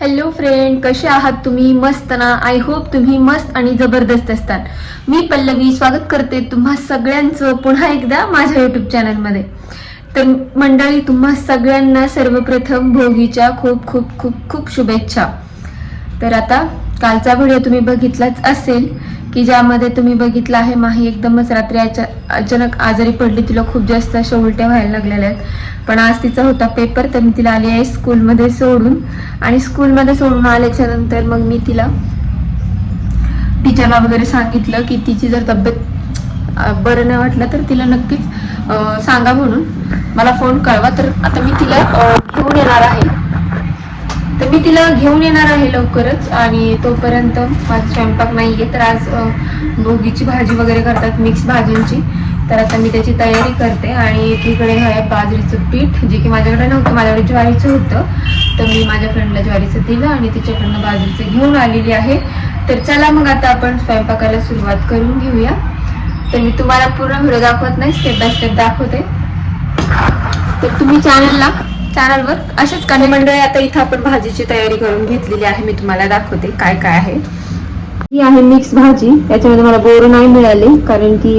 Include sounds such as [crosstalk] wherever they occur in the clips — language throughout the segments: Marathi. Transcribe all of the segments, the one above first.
हॅलो फ्रेंड कसे आहात तुम्ही? मस्त ना? आय होप तुम्ही मस्त आणि जबरदस्त असतात. मी पल्लवी स्वागत करते तुम्हा सगळ्यांचं पुन्हा एकदा माझ्या युट्यूब चॅनलमध्ये तर मंडळी तुम्हा सगळ्यांना सर्वप्रथम भोगीच्या खूप खूप खूप खूप शुभेच्छा. तर आता कालचा व्हिडिओ तुम्ही बघितलाच असेल. की ज्यामध्ये तुम्ही बघितलं आहे माही एकदमच रात्री अचानक आजारी पडली तिला खूप जास्त अशा उलट्या व्हायला लागलेल्या आहेत. पण आज तिचा होता पेपर तर मी तिला आली आहे स्कूलमध्ये सोडून. आणि स्कूलमध्ये सोडून आल्याच्यानंतर मग मी तिला टीचरला वगैरे सांगितलं की तिची जर तब्येत बरं नाही वाटलं तर तिला नक्कीच सांगा म्हणून. मला फोन कळवा तर आता मी तिला घेऊन येणार आहे. तर मी तिला घेऊन येणार आहे लवकरच आणि तोपर्यंत माझा स्वयंपाक नाही आहे तर आज भोगीची भाजी वगैरे करतात मिक्स भाजींची तर आता मी त्याची तयारी करते आणि एकीकडे आहे बाजरीचं पीठ जे की माझ्याकडे नव्हतं माझ्याकडे ज्वारीचं होतं. तर मी माझ्या फ्रेंडला ज्वारीचं दिलं आणि तिच्याकडनं बाजरीचं घेऊन आलेली आहे. तर चला मग आता आपण स्वयंपाकाला सुरुवात करून घेऊया. तर मी तुम्हाला पूर्ण व्हिडिओ दाखवत नाही स्टेप बाय स्टेप दाखवते. तर तुम्ही चॅनलला चॅनलवर असेच काही मंडळी आता इथं आपण भाजीची तयारी करून घेतलेली आहे. मी तुम्हाला दाखवते काय काय आहे. ही आहे मिक्स भाजी. याच्यामध्ये मला बोरं नाही मिळाले कारण की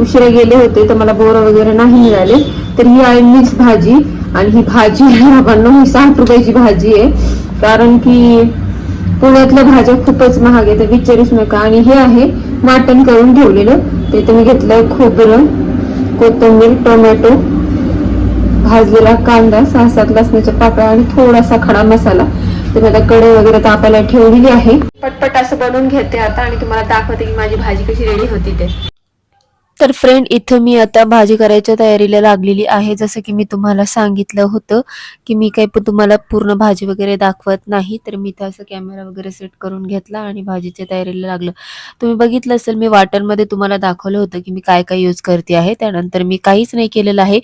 उशिरा गेले होते तर मला बोरं वगैरे नाही मिळाले. तर ही आहे मिक्स भाजी. आणि ही भाजी ही साठ रुपयाची भाजी आहे. कारण की पुण्यातल्या भाज्या खूपच महाग आहे तर विचारूच नका. आणि हे आहे वाटण करून ठेवलेलं. ते तुम्ही घेतलंय खोबरं कोथिंबीर टोमॅटो भाजलेला कांदा सहा सात लसणाच्या पाकळ्या आणि थोडासा खडा मसाला. तर आता कढई वगैरे तापायला ठेवलेली आहे. पटपट असं बनवून घेते आता आणि तुम्हाला दाखवते की माझी भाजी कशी रेडी होती ते. तर फ्रेंड इथं मी आता भाजी करायच्या तयारीला लागलेली आहे. जसं की मी तुम्हाला सांगितलं होतं की मी काही पण तुम्हाला पूर्ण भाजी वगैरे दाखवत नाही तर मी तर असं कॅमेरा वगैरे सेट करून घेतला आणि भाजीच्या तयारीला लागलं. तुम्ही बघितलं असेल मी वाटणमध्ये तुम्हाला दाखवलं होतं की मी काय काय यूज करते आहे. त्यानंतर मी काहीच नाही केलेलं आहे.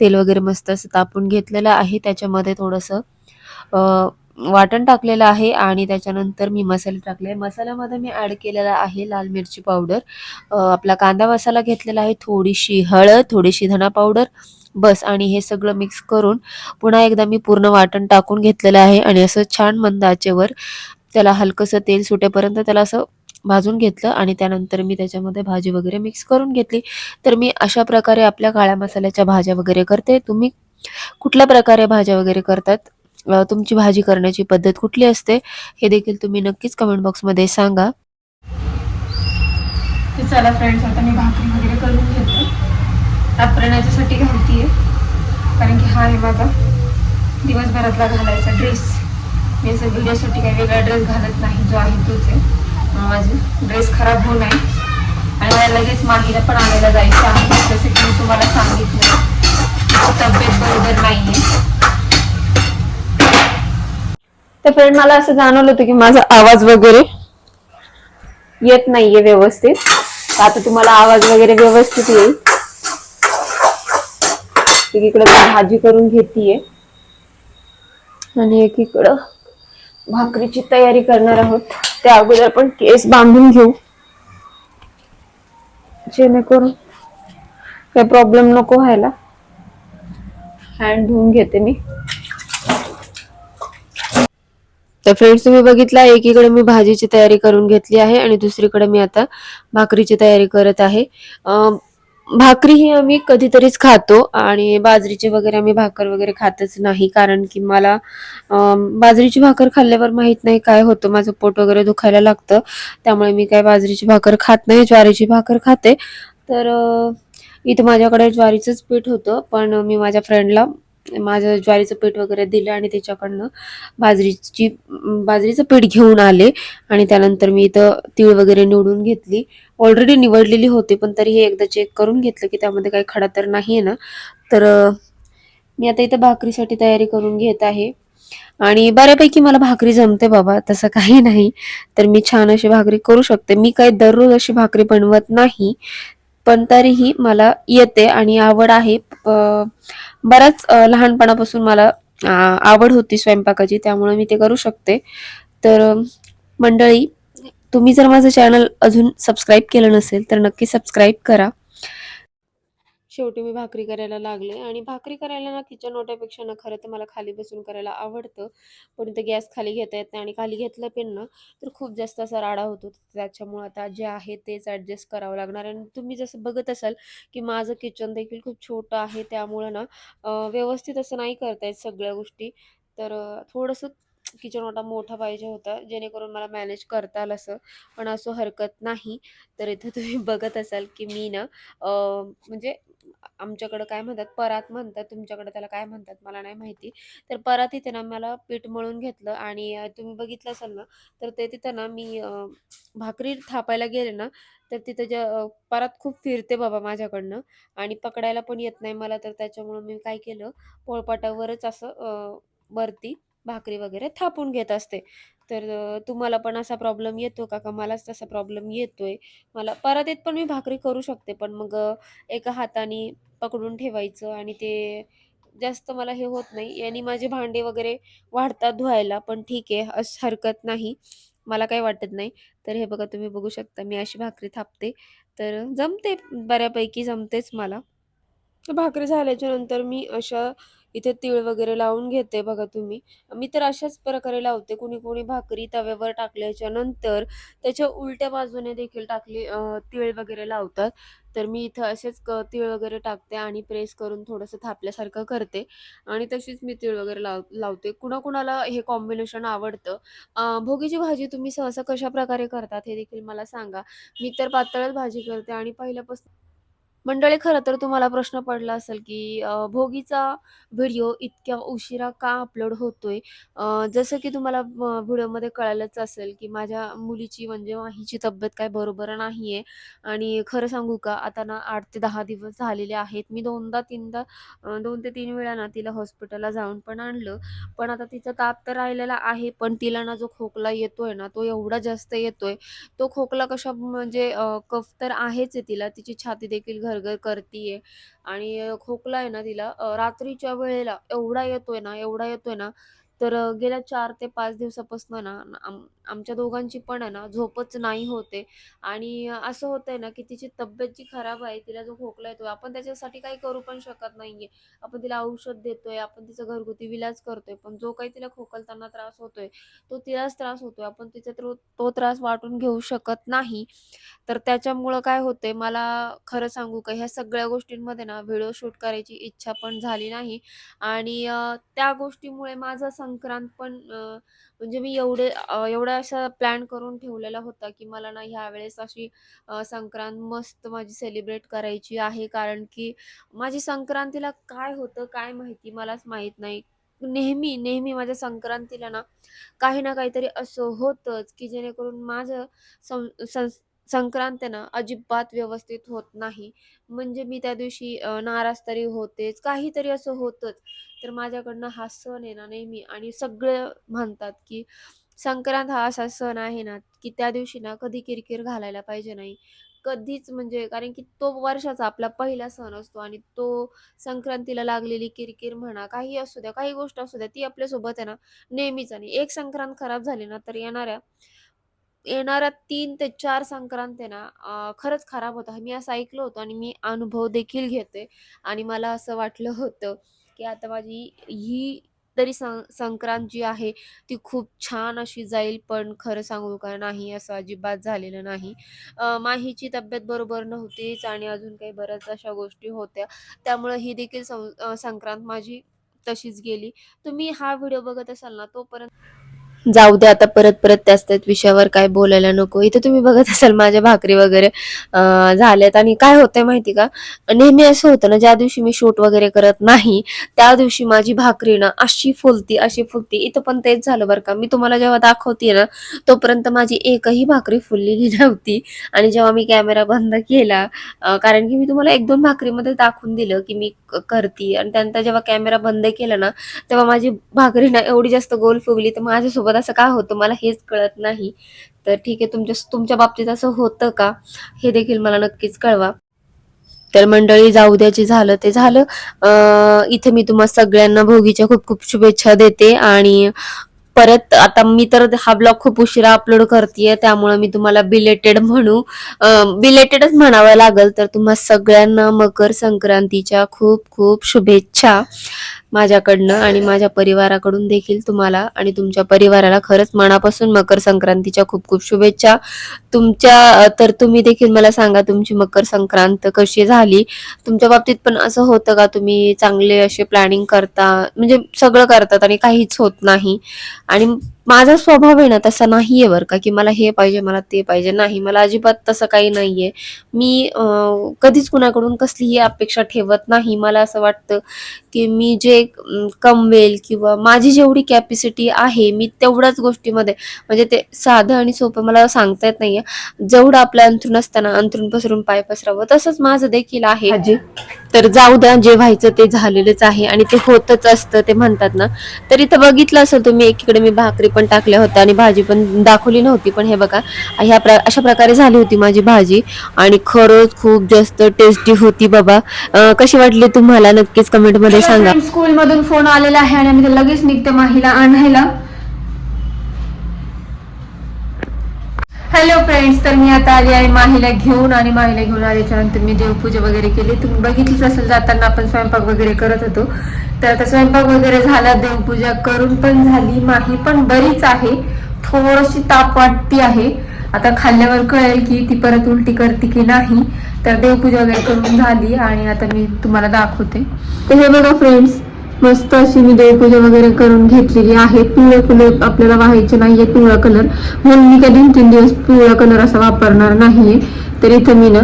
तेल वगैरे मस्त असं तापून घेतलेलं आहे. त्याच्यामध्ये थोडंसं वाटण टाकलेलं आहे आणि त्याच्यानंतर मी मसाले टाकले. मसाल्यामध्ये मी ॲड केलेला आहे लाल मिरची पावडर आपला कांदा मसाला घेतलेला आहे थोडीशी हळद थोडीशी धना पावडर बस आणि हे सगळं मिक्स करून पुन्हा एकदा मी पूर्ण वाटण टाकून घेतलेलं आहे आणि असं छान मंद आचेवर त्याला हलकंसं तेल सुटेपर्यंत त्याला असं भाजून घेतलं आणि त्यानंतर मी त्याच्यामध्ये भाजी वगैरे मिक्स करून घेतली. तर मी अशा प्रकारे आपल्या काळ्या मसाल्याच्या भाज्या वगैरे करते. तुम्ही कुठल्या प्रकारे भाज्या वगैरे करतात? तुमची भाजी करण्याची पद्धत कुठली असते हे देखील तुम्ही नक्कीच कमेंट बॉक्समध्ये सांगा. चला फ्रेंड्स आता मी भाकरी वगैरे करून घेते. आपण याच्यासाठी घालतीये कारण की हा आहे माझा दिवसभरातला घालायचा ड्रेस मी असं व्हिडिओसाठी काही वेगळा ड्रेस घालत नाही जो आहे तोच आहे. माझे ड्रेस खराब होऊ नये. आणि मला लगेच मागीला पण आणायला जायचं आहे जसं की मी तुम्हाला सांगितलं. तब्येत बरोबर नाही आहे तर फ्रेंड मला असं जाणवलं होतं की माझा आवाज वगैरे येत नाहीये व्यवस्थित. आता तुम्हाला आवाज वगैरे व्यवस्थित येईल. एकीकडे मी भाजी करून घेतीये. आणि एकीकडं भाकरीची तयारी करणार आहोत. त्या अगोदर आपण केस बांधून घेऊ. जेणेकरून काही प्रॉब्लेम नको व्हायला. हँड धुवून घेते मी. तर फ्रेंड्स तुम्ही बघितला एकीकडे मी भाजीची तयारी करून घेतली आहे आणि दुसरीकडे मी आता भाकरीची तयारी करत आहे. भाकरी ही आम्ही कधीतरीच खातो आणि बाजरीची वगैरे आम्ही भाकर वगैरे खातच नाही कारण की मला बाजरीची भाकर खाल्ल्यावर माहीत नाही काय होतं माझं पोट वगैरे दुखायला लागतं. त्यामुळे मी काय बाजरीची भाकर खात नाही ज्वारीची भाकर खाते. तर इथं माझ्याकडे ज्वारीचंच पीठ होतं पण मी माझ्या फ्रेंडला माझं ज्वारीचं पीठ वगैरे दिलं आणि त्याच्याकडनं बाजरीची बाजरीचं पीठ घेऊन आले. आणि त्यानंतर मी इथं तीळ वगैरे निवडून घेतली. ऑलरेडी निवडलेली होती पण तरी हे एकदा चेक करून घेतलं की त्यामध्ये काही खडा तर नाही आहे ना. तर मी आता इथं भाकरीसाठी तयारी करून घेत आहे. आणि बऱ्यापैकी मला भाकरी जमते बाबा तसं काही नाही. तर मी छान अशी भाकरी करू शकते. मी काही दररोज अशी भाकरी बनवत नाही. पण तरीही मला येते आणि आवड आहे. बराच लहानपणापासून मला आवड होती स्वयंपाकाची त्यामुळे मी ते करू शकते. तर मंडळी तुम्ही जर माझं चॅनल अजून सबस्क्राईब केलं नसेल तर नक्की सबस्क्राईब करा. शेवटी मी भाकरी करायला लागले. आणि भाकरी करायला ना किचन ओट्यापेक्षा ना खरं तर मला खाली बसून करायला आवडतं. पण इथं गॅस खाली घेता येत नाही आणि खाली घेतलं पण ना तर खूप जास्त असा राडा होतो त्याच्यामुळं आता जे आहे तेच ॲडजस्ट करावं लागणार. आणि तुम्ही जसं बघत असाल की माझं किचन देखील खूप छोटं आहे. त्यामुळं ना व्यवस्थित असं नाही करता येत सगळ्या गोष्टी. तर थोडंसं किचन ओटा मोठा पाहिजे होता जेणेकरून मला मॅनेज करता आलं असं. पण असं हरकत नाही. तर इथं तुम्ही [laughs] बघत असाल की मी ना म्हणजे आमच्याकडं काय म्हणतात परात म्हणतात तुमच्याकडं त्याला काय म्हणतात मला नाही माहिती. तर परात इथे ना मला पीठ मळून घेतलं आणि तुम्ही बघितलं असाल ना तर ते तिथं ना मी भाकरी थापायला गेले ना तर तिथं ज्या परात खूप फिरते बाबा माझ्याकडनं. आणि पकडायला पण येत नाही मला तर त्याच्यामुळं मी काय केलं पोळपाटावरच असं वरती भाकरी वगैरे थापून घेत असते. तर तुम्हाला पण असा प्रॉब्लेम येतो का? का मलाच तसा प्रॉब्लेम येतोय? मला परातीत पण मी भाकरी करू शकते पण मग एका हाताने पकडून ठेवायचं आणि ते जास्त मला हे होत नाही. यांनी माझे भांडे वगैरे वाढतात धुवायला पण ठीक आहे असं हरकत नाही. मला काही वाटत नाही. तर हे बघा तुम्ही बघू शकता मी अशी भाकरी थापते. तर जमते बऱ्यापैकी जमतेच मला. भाकरी झाल्याच्यानंतर मी अशा इथे तीळ वगैरे लावून घेते बघा तुम्ही. मी तर अशाच प्रकारे लावते. कुणी कुणी भाकरी तव्यावर टाकल्याच्या नंतर त्याच्या उलट्या बाजूने देखील टाकली तीळ वगैरे लावतात. तर मी इथं असेच तीळ वगैरे टाकते आणि प्रेस करून थोडंसं थापल्यासारखं करते. आणि तशीच मी तीळ वगैरे लाव लावते. कुणाकुणाला हे कॉम्बिनेशन आवडतं? भोगीची भाजी तुम्ही सहसा कशा प्रकारे करतात हे देखील मला सांगा. मी तर पातळच भाजी करते आणि पहिल्यापासून मंडळी खरं तर तुम्हाला प्रश्न पडला असेल की अ, भोगीचा व्हिडिओ इतक्या उशिरा का अपलोड होतोय? अ, जसं की तुम्हाला अ, व्हिडिओमध्ये कळालंच असेल की माझ्या मुलीची म्हणजे माहीची तब्येत काय बरोबर नाही आहे आणि खरं सांगू का आता ना आठ ते दहा दिवस झालेले आहेत. मी दोनदा तीनदा अ, दोन ते तीन वेळा ना तिला हॉस्पिटलला जाऊन पण आणलं. पण आता तिचा ताप तर राहिलेला आहे पण तिला ना जो खोकला येतोय ना तो एवढा जास्त येतोय. तो खोकला कशा म्हणजे अ, कफ तर आहेच आहे तिला. तिची छाती देखील घर घरघर करतीये. आणि खोकला आहे ना तिला रात्रीच्या वेळेला एवढा येतोय ना एवढा येतोय ना तर गेल्या चार ते पाच दिवसापासून ना आमच्या दोघांची पण आहे ना झोपच नाही होते. आणि असं होतंय ना की तिची तब्येत जी खराब आहे तिला जो खोकला येतोय आपण त्याच्यासाठी काही करू पण शकत नाहीये. आपण तिला औषध देतोय आपण तिचा घरगुती विलाज करतोय पण जो काही तिला खोकलताना त्रास होतोय तो तिलाच त्रास होतोय. आपण तिचा तो तो त्रास वाटून घेऊ शकत नाही. तर त्याच्यामुळं काय होतंय मला खरं सांगू का ह्या सगळ्या गोष्टींमध्ये ना व्हिडिओ शूट करायची इच्छा पण झाली नाही. आणि त्या गोष्टीमुळे माझा संक्रांत पण म्हणजे मी एवढे एवढा असा प्लॅन करून ठेवलेला होता की मला ना ह्यावेळेस अशी संक्रांत मस्त माझी सेलिब्रेट करायची आहे कारण की माझी संक्रांतीला काय होतं काय माहिती मलाच माहीत नाही नेहमी नेहमी माझ्या संक्रांतीला ना काही ना काहीतरी असं होतंच की जेणेकरून माझं सं सं संक्रांत ना अजिबात व्यवस्थित होत नाही. म्हणजे मी त्या दिवशी नाराज तरी होतेच, काहीतरी असं होतंच. तर माझ्याकडनं हा सण आहे ना नेहमी आणि सगळे म्हणतात, की संक्रांत हा असा सण आहे ना, की त्या दिवशी ना कधी किरकिर घालायला पाहिजे नाही. कधीच म्हणजे कारण की तो वर्षाचा आपला पहिला सण असतो आणि तो संक्रांतीला लागलेली किरकिर म्हणा, काही असू द्या, काही गोष्ट असू द्या, ती आपल्यासोबत आहे ना नेहमीच आणि एक संक्रांत खराब झाली ना, तर येणाऱ्या येणाऱ्या तीन ते चार संक्रांत आहे ना, खरंच खराब होतं. मी असं ऐकलं होतं आणि मी अनुभव देखील घेते आणि मला असं वाटलं होतं, की आता माझी ही तरी सं संक्रांत जी आहे, ती खूप छान अशी जाईल. पण खरं सांगू का नाही, असं अजिबात झालेलं नाही. माहीची तब्येत बरोबर नव्हतीच आणि अजून काही बऱ्याच अशा गोष्टी होत्या. त्यामुळे ही देखील सं संक्रांत माझी तशीच गेली. तुम्ही हा व्हिडिओ बघत असाल ना, तोपर्यंत जाऊ दे आता परत-परत त्याच-त्याच विषयावर काय बोलायला नको. इथे तुम्ही बघत असाल माझ्या भाकरी वगैरे झाल्यात आणि काय होतंय माहिती का? नेहमी असं होतं ना, ज्या दिवशी मी शूट वगैरे करत नाही, त्या दिवशी माझी भाकरी ना अशी फुलती, अशी फुलती. इथं पण तेच झालं बरं का. मी तुम्हाला जेव्हा दाखवते ना, तोपर्यंत माझी एकही भाकरी फुललेली [laughs] नव्हती आणि जेव्हा मी कॅमेरा बंद केला कारण की मी तुम्हाला 1-2 भाकरीमध्ये दाखवून दिलं, की मी करते आणि त्यानंतर जेव्हा कॅमेरा बंद केला ना, तेव्हा माझी भाकरी ना एवढी जास्त गोल फुगली. तर माझ्यासोबत असं का होतं मला हेच कळत नाही. तर ठीक आहे तुमच्या तुमच्या बाबतीत असं होतं का? हे देखील मला नक्कीच कळवा. तर मंडळी जाऊ द्याची झालं ते झालं. इथे मी तुम्हा सगळ्यांना भोगीच्या खूप खूप शुभेच्छा देते आणि परत आता मी तर हा ब्लॉग खूप उशिरा अपलोड करतेय त्यामुळे मी तुम्हाला बिलेटेड म्हणू बिलेटेडच म्हणावं लागेल तर तुम्हा सगळ्यांना मकर संक्रांतीच्या खूप खूप शुभेच्छा माझ्याकडनं आणि माझ्या परिवाराकडून देखील तुम्हाला आणि तुमच्या परिवाराला खरंच मनापासून मकर संक्रांतीच्या खूप खूप शुभेच्छा. तुमच्या तर तुम्ही देखील मला सांगा तुमची मकर संक्रांत कशी झाली? तुमच्या बाबतीत पण असं होतं का तुम्ही चांगले असे प्लॅनिंग करता? म्हणजे सगळं करतात आणि काहीच होत नाही. आणि माझा स्वभाव आहे ना तसा नाहीये बरं का की मला हे पाहिजे मला ते पाहिजे. नाही मला अजिबात तसं काही नाहीये. मी कधीच कुणाकडून कसलीही अपेक्षा ठेवत नाही. मला असं वाटतं की मी जे कमवेल किंवा माझी जेवढी कॅपॅसिटी आहे मी तेवढ्याच गोष्टीमध्ये म्हणजे ते साधं आणि सोपं मला सांगता येत नाहीये. जेवढं आपलं अंथरून असताना अंथरून पसरून पाय पसरावं तसंच माझं देखील आहे. तर जाऊ द्या जे व्हायचं ते झालेलंच आहे आणि ते होतच असतं ते म्हणतात ना. तर इथं बघितलं असेल तुम्ही एकीकडे मी भाकरी पण टाकल्या होत्या आणि भाजी पण दाखवली नव्हती पण हे बघा ह्या प्र अशा प्रकारे झाली होती माझी भाजी आणि खरंच खूप जास्त टेस्टी होती बाबा. कशी वाटली तुम्हाला? नक्कीच कमेंटमध्ये सांगा. स्कूल मधून फोन आलेला आहे आणि आम्ही लगेच निघते माहीला आणायला. हॅलो फ्रेंड्स तर मी आता आली आहे माहीला घेऊन आणि माहीला घेऊन आल्याच्यानंतर मी देवपूजा वगैरे केली. तुम्ही बघितलीच असेल जाताना आपण स्वयंपाक वगैरे करत होतो. तर आता स्वयंपाक वगैरे झाला देवपूजा करून पण झाली. माही पण बरीच आहे. थोडीशी ताप वाटती आहे. आता खाल्ल्यावर कळेल की ती परत उलटी करते की नाही. तर देवपूजा वगैरे करून झाली आणि आता मी तुम्हाला दाखवते. तर हे बघा फ्रेंड्स मस्त अशी मी देवपूजा वगैरे करून घेतलेली आहे. पिवळे फुलं आपल्याला व्हायचे नाहीये पिवळा कलर म्हणून मी काही दोन तीन दिवस पिवळा कलर असा वापरणार नाहीये. तर इथं मी ना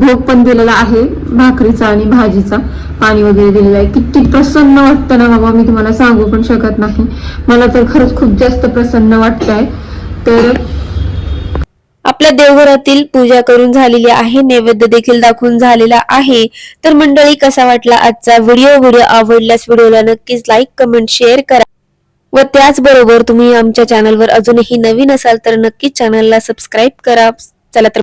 भोग पण दिलेला आहे भाकरीचा आणि भाजीचा. पाणी वगैरे दिलेलं आहे. किती प्रसन्न वाटतं ना बाबा मी तुम्हाला सांगू पण शकत नाही. मला तर खरंच खूप जास्त प्रसन्न वाटतंय. तर आपल्या देवघरातील पूजा करून झालेली आहे नैवेद्य देखील दाखवून झालेला आहे. तर मंडळी कसा वाटला आजचा व्हिडिओ? व्हिडिओ आवडल्यास व्हिडिओला नक्कीच लाईक कमेंट शेअर करा. व त्याचबरोबर तुम्ही आमच्या चॅनलवर अजूनही नवीन असाल तर नक्कीच चॅनलला सबस्क्राईब करा. चला तर